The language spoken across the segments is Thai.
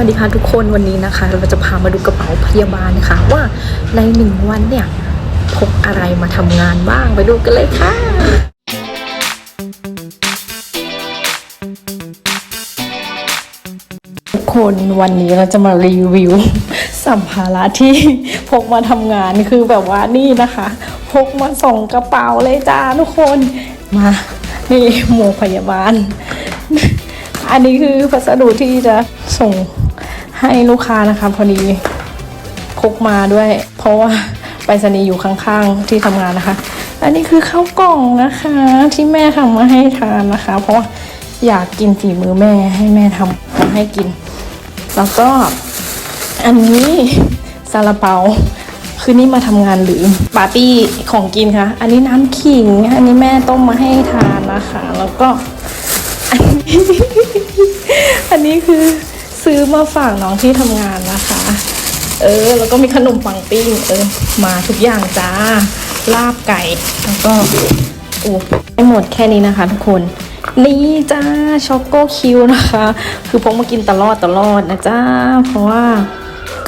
วัสดีค่ะทุกคนวันนี้นะคะ เราจะพามาดูกระเป๋าพยาบาลค่ะ ว่าในหนึ่งวันเนี่ยพกอะไรมาทำงานบ้างไปดูกันเลยค่ะทุกคนวันนี้เราจะมารีวิว สัมภาระที่พกมาทำงานคือแบบว่านี่นะคะ พกมาส่งกระเป๋าเลยจ้าทุกคนมานี่หมวกพยาบาลอันนี้คือพัสดุที่จะส่ง ให้ลูกค้านะคะพอดีพกมาด้วย เพราะว่าไปรษณีย์อยู่ข้างๆที่ทำงานนะคะ อันนี้คือข้าวกล่องนะคะ ที่แม่ทำมาให้ทานนะคะ เพราะว่าอยากกินฝีมือแม่ให้แม่ทำมาให้กิน แล้วก็อันนี้ซาลาเปาคือนี่มาทำงานหรือปาร์ตี้ของกินคะ อันนี้น้ำขิง อันนี้แม่ต้มมาให้ทานนะคะ แล้วก็อันนี้อันนี้คือ ซื้อมาฝากน้องที่ทำงานนะคะ เออ แล้วก็มีขนมปังปิ้ง เออ มาทุกอย่างจ้า ลาบไก่ แล้วก็โอ้ไม่หมดแค่นี้นะคะทุกคน นี่จ้าช็อกโกคิวนะคะ คือพกมากินตลอดตลอดนะจ้า เพราะว่า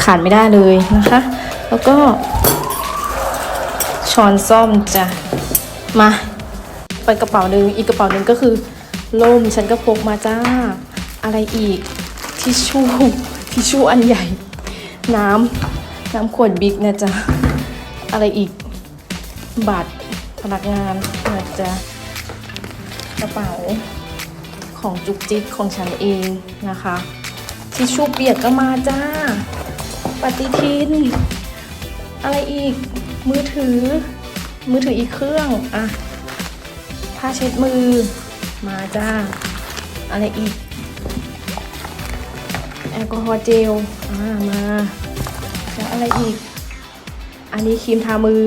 ขาดไม่ได้เลยนะคะ แล้วก็ ช้อนซ่อมจ้ะ มา ไปกระเป๋าหนึ่งอีกกระเป๋าหนึ่งก็คือล่มฉันก็พกมาจ้า อะไรอีก ทิชชู่ทิชชู่อันใหญ่ น้ำน้ำขวดบิ๊กนะจ๊ะ อะไรอีก บัตรพนักงานนะจ๊ะ กระเป๋าของจุกจิกของฉันเองนะคะ ทิชชู่เปียกก็มาจ้า ปฏิทิน อะไรอีก มือถือ มือถืออีกเครื่องอะผ้าเช็ดมือ มาจ้า อะไรอีก แอลกอฮอล์เจลมาแล้วอะไรอีก อันนี้ครีมทามือ